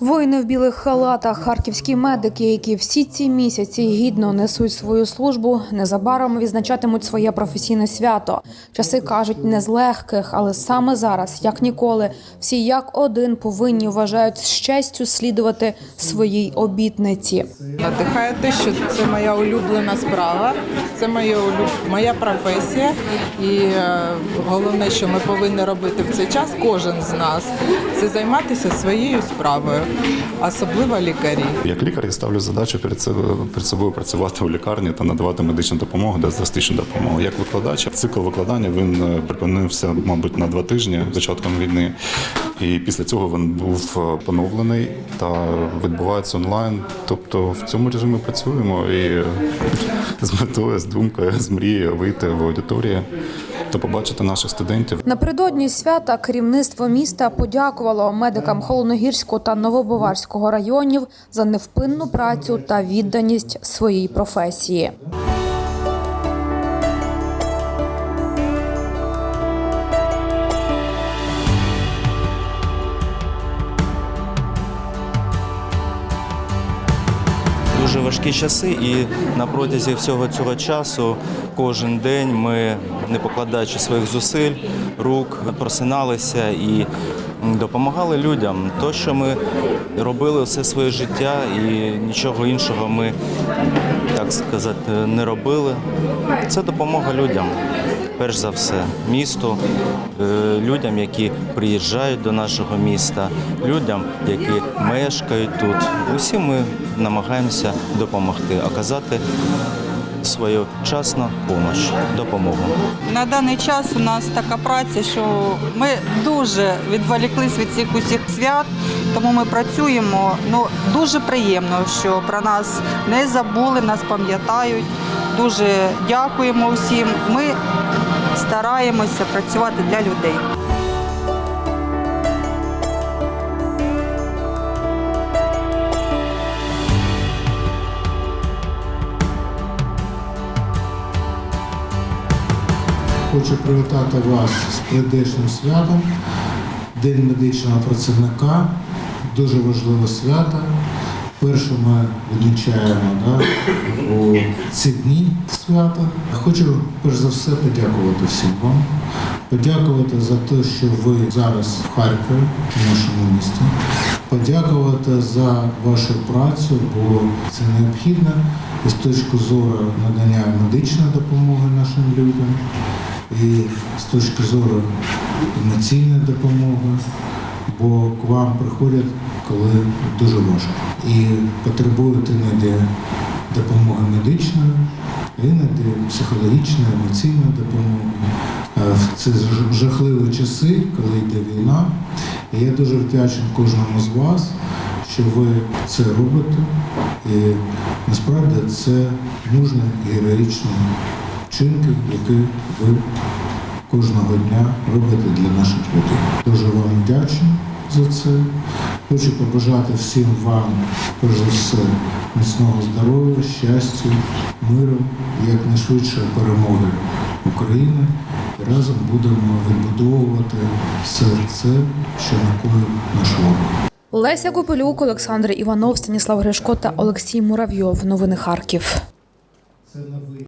Воїни в білих халатах, харківські медики, які всі ці місяці гідно несуть свою службу, незабаром відзначатимуть своє професійне свято. Часи кажуть не з легких, але саме зараз, як ніколи, всі як один повинні вважають з честю слідувати своїй обітниці. Надихає те, що це моя улюблена справа, це моя, моя професія. І е, головне, що ми повинні робити в цей час, кожен з нас, це займатися своєю справою, особливо лікарі. Як лікар я ставлю задачу перед собою, перед собою працювати у лікарні та надавати медичну допомогу, діагностичну допомогу. Як викладач, цикл викладання він е, припинився, мабуть, на два тижні початком війни. І після цього він був е, поновлений та відбувається онлайн. Тобто в цьому режимі працюємо і з метою, з думкою, з мрією вийти в аудиторію та побачити наших студентів. Напередодні свята керівництво міста подякувало медикам Холоногірського та Новобоварського районів за невпинну працю та відданість своїй професії. Важкі часи, і на протязі всього цього часу кожен день ми, не покладаючи своїх зусиль, рук, просиналися і допомагали людям. То, що ми робили все своє життя, і нічого іншого ми, так сказати, не робили. Це допомога людям. Перш за все, місту, е, людям, які приїжджають до нашого міста, людям, які мешкають тут. Усі ми намагаємося допомогти, оказати свою помощь, допомогу. На даний час у нас така праця, що ми дуже відволіклись від цих усіх свят, тому ми працюємо. Ну дуже приємно, що про нас не забули, нас пам'ятають. Дуже дякуємо усім. Ми стараємося працювати для людей. Хочу привітати вас з прийдешнім святом, День медичного працівника. Дуже важливе свято. Перше ми відмічаємо да, у ці дні свята. Хочу перш за все подякувати всім вам. Подякувати за те, що ви зараз в Харкові, в нашому місті. Подякувати за вашу працю, бо це необхідно з точки зору надання медичної допомоги нашим людям і з точки зору емоційної допомоги, бо к вам приходять, коли дуже важко. І потребують іноді допомоги медичної, іноді психологічної, емоційної допомоги. Е, В ці жахливі часи, коли йде війна. І я дуже вдячний кожному з вас, що ви це робите. І насправді це мужні і героїчні вчинки, які ви кожного дня робите для наших людей. Дуже вам вдячний за це. Хочу побажати всім вам, перш за все, міцного здоров'я, щастя, миру, і якнайшвидшої перемоги України. І разом будемо відбудовувати все це, що накоїв наш ворог. Леся Копилюк, Олександр Іванов, Станіслав Гришко та Олексій Муравйов. Новини Харків. Це новий.